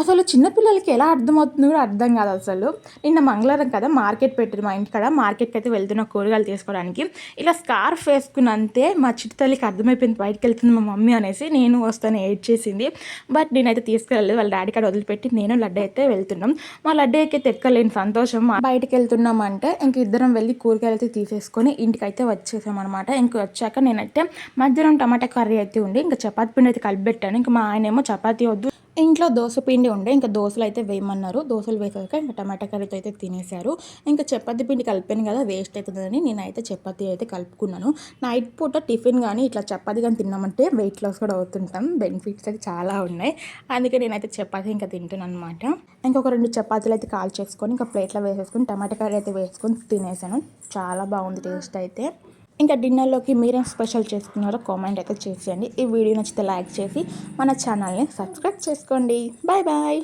అసలు చిన్నపిల్లలకి ఎలా అర్థమవుతుందో కూడా అర్థం కాదు అసలు. నిన్న మంగళవారం కదా మార్కెట్ పెట్టారు మా ఇంటి కాడ. మార్కెట్కి అయితే వెళ్తున్న కూరగాయలు తీసుకోవడానికి. ఇలా స్కార్ఫ్ వేసుకున్నంతే మా చిట్టతల్లికి అర్థమైపోయింది బయటకు వెళ్తుంది మా మమ్మీ అనేసి నేను వస్తాను ఏడ్ చేసింది. బట్ నేనైతే తీసుకెళ్ళలేదు వాళ్ళ డాడీ కాడ వదిలిపెట్టి నేను లడ్డు అయితే వెళ్తున్నాం. మా లడ్డు అయితే తెక్కలేని సంతోషం. బయటకు వెళ్తున్నాం అంటే ఇంక ఇద్దరం వెళ్ళి కూరగాయలు అయితే తీసేసుకొని ఇంటికి అయితే వచ్చేసాం అనమాట ఇంక వచ్చాక నేనైతే మధ్యాహ్నం టమాటా కర్రీ అయితే ఉండి ఇంకా చపాతీ పిండి అయితే కలిపి పెట్టాను. ఇంకా మా ఆయన ఏమో చపాతీ వద్దు ఇంట్లో దోశ పిండి ఉండే ఇంకా దోశలు అయితే వేయమన్నారు. దోశలు వేసాక ఇంకా టమాటా కర్రీతో అయితే తినేశారు. ఇంకా చపాతీ పిండి కలిపాను కదా వేస్ట్ అవుతుందని నేనైతే చపాతీ అయితే కలుపుకున్నాను. నైట్ పూట టిఫిన్ కానీ ఇట్లా చపాతి కానీ తిన్నామంటే వెయిట్ లాస్ కూడా అవుతుంటాం. బెనిఫిట్స్ అయితే చాలా ఉన్నాయి. అందుకే నేనైతే చపాతీ ఇంకా తింటున్నాను అనమాట ఇంకొక రెండు చపాతీలు అయితే కాల్ చేసుకొని ఇంకా ప్లేట్లో వేసేసుకొని టమాటా కర్రీ అయితే వేసుకొని తినేసాను. చాలా బాగుంది టేస్ట్ అయితే. ఇంకా డిన్నర్లోకి మీరేం స్పెషల్ చేసుకున్నారో కామెంట్ అయితే చేసేయండి. ఈ వీడియో నచ్చితే లైక్ చేసి మన ఛానల్ని సబ్స్క్రైబ్ చేసుకోండి. Bye bye.